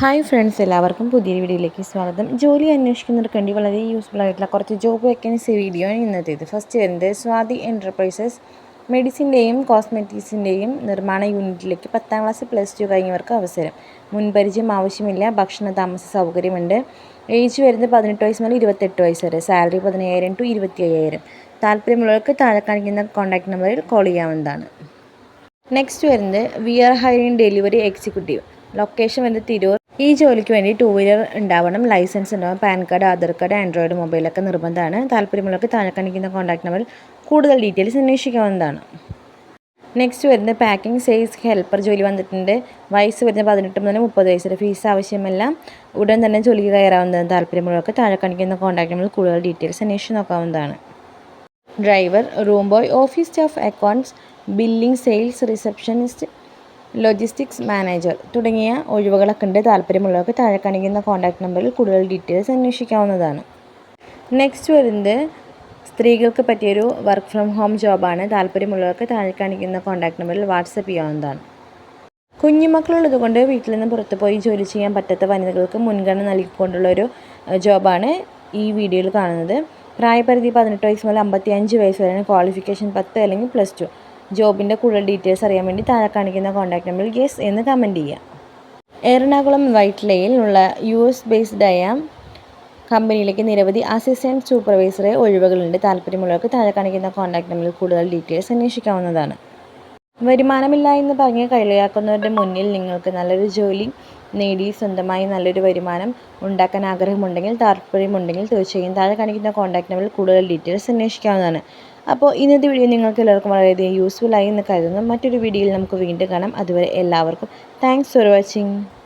Hi friends എല്ലാവർക്കും പുതിയൊരു വീഡിയോയിലേക്ക് സ്വാഗതം. ജോലി അന്വേഷിക്കുന്നവർക്ക് വേണ്ടി വളരെ യൂസ്ഫുൾ ആയിട്ടുള്ള കുറച്ച് ജോബ് വേക്കൻസി വീഡിയോ ആണ് ഇന്നത്തേത് ഫസ്റ്റ് വരുന്നത് സ്വാതി എന്റർപ്രൈസസ് മെഡിസിന്റെയും കോസ്മെറ്റിക്സിന്റെയും നിർമ്മാണ യൂണിറ്റിലേക്ക് പത്താം ക്ലാസ് പ്ലസ് ടു കഴിഞ്ഞവർക്ക് അവസരം. മുൻപരിചയം ആവശ്യമില്ല ഭക്ഷണ താമസ സൗകര്യമുണ്ട്. ഏജ് വരുന്നത് പതിനെട്ട് വയസ്സ് മുതൽ ഇരുപത്തെട്ട് വയസ്സ് വരെ. സാലറി പതിനയ്യായിരം ടു ഇരുപത്തി അയ്യായിരം താല്പര്യമുള്ളവർക്ക് താഴെ കാണിക്കുന്ന കോൺടാക്ട് നമ്പറിൽ കോൾ ചെയ്യാവുന്നതാണ്. നെക്സ്റ്റ് വരുന്നത് we are hiring delivery executive location വരുന്നത് തിരൂർ. ഈ ജോലിക്ക് വേണ്ടി ടൂ വീലർ ഉണ്ടാവണം ലൈസൻസ് ഉണ്ടാവണം PAN card Aadhaar card Android മൊബൈലൊക്കെ നിർബന്ധമാണ്. താല്പര്യമുള്ളവർക്ക് താഴെ കാണിക്കുന്ന കോൺടാക്ട് നമ്പറിൽ കൂടുതൽ ഡീറ്റെയിൽസ് അന്വേഷിക്കാവുന്നതാണ്. നെക്സ്റ്റ് വരുന്നത് പാക്കിംഗ് സെയിൽസ് ഹെൽപ്പർ ജോലി വന്നിട്ടുണ്ട്. വയസ്സ് വരുന്നത് പതിനെട്ട് മുതൽ മുപ്പത് വയസ്സ് വരെ ഫീസ് ആവശ്യമല്ല. ഉടൻ തന്നെ ജോലിക്ക് കയറാവുന്നതാണ്. താല്പര്യമുള്ളവർക്ക് താഴെ കാണിക്കുന്ന കോൺടാക്ട് നമ്പറിൽ കൂടുതൽ ഡീറ്റെയിൽസ് അന്വേഷിച്ച് നോക്കാവുന്നതാണ്. Driver room boy office staff accounts billing sales receptionist logistics manager തുടങ്ങിയ ഒഴിവുകളൊക്കെ ഉണ്ട്. താല്പര്യമുള്ളവർക്ക് താഴെ കാണിക്കുന്ന കോൺടാക്ട് നമ്പറിൽ കൂടുതൽ ഡീറ്റെയിൽസ് അന്വേഷിക്കാവുന്നതാണ്. നെക്സ്റ്റ് വരുന്നത് സ്ത്രീകൾക്ക് പറ്റിയൊരു വർക്ക് ഫ്രം ഹോം ജോബാണ് താല്പര്യമുള്ളവർക്ക് താഴെ കാണിക്കുന്ന കോൺടാക്ട് നമ്പറിൽ വാട്സപ്പ് ചെയ്യാവുന്നതാണ്. കുഞ്ഞുമക്കളുള്ളത് കൊണ്ട് വീട്ടിൽ നിന്ന് പുറത്ത് പോയി ജോലി ചെയ്യാൻ പറ്റാത്ത വനിതകൾക്ക് മുൻഗണന നൽകിക്കൊണ്ടുള്ള ഒരു ജോബാണ് ഈ വീഡിയോയിൽ കാണുന്നത്. പ്രായപരിധി പതിനെട്ട് വയസ്സ് മുതൽ അമ്പത്തി അഞ്ച് വയസ്സ് വരെയാണ് ക്വാളിഫിക്കേഷൻ പത്ത് അല്ലെങ്കിൽ പ്ലസ് ടു ജോബിന്റെ കൂടുതൽ ഡീറ്റെയിൽസ് അറിയാൻ വേണ്ടി താഴെ കാണിക്കുന്ന കോൺടാക്ട് നമ്പറിൽ ഗെസ് എന്ന് കമന്റ് ചെയ്യാം. എറണാകുളം വൈറ്റ്ലയിൽ ഉള്ള യു എസ് ബേസ്ഡ് ആയ കമ്പനിയിലേക്ക് നിരവധി അസിസ്റ്റന്റ് സൂപ്പർവൈസറെ ഒഴിവുകളുണ്ട്. താല്പര്യമുള്ളവർക്ക് താഴെ കാണിക്കുന്ന കോൺടാക്ട് നമ്പറിൽ കൂടുതൽ ഡീറ്റെയിൽസ് അന്വേഷിക്കാവുന്നതാണ്. വരുമാനമില്ല എന്ന് പറഞ്ഞ് കളിയാക്കുന്നവരുടെ മുന്നിൽ നിങ്ങൾക്ക് നല്ലൊരു ജോലി നേടി സ്വന്തമായി നല്ലൊരു വരുമാനം ഉണ്ടാക്കാൻ ആഗ്രഹമുണ്ടെങ്കിൽ താല്പര്യമുണ്ടെങ്കിൽ തീർച്ചയായും താഴെ കാണിക്കുന്ന കോൺടാക്ട് നമ്പറിൽ കൂടുതൽ ഡീറ്റെയിൽസ് അന്വേഷിക്കാവുന്നതാണ്. അപ്പോൾ ഇന്നത്തെ വീഡിയോ നിങ്ങൾക്ക് എല്ലാവർക്കും വളരെയധികം യൂസ്ഫുൾ ആയി എന്ന് കരുതുന്നു. മറ്റൊരു വീഡിയോയിൽ നമുക്ക് വീണ്ടും കാണാം. അതുവരെ എല്ലാവർക്കും താങ്ക്സ് ഫോർ വാച്ചിങ്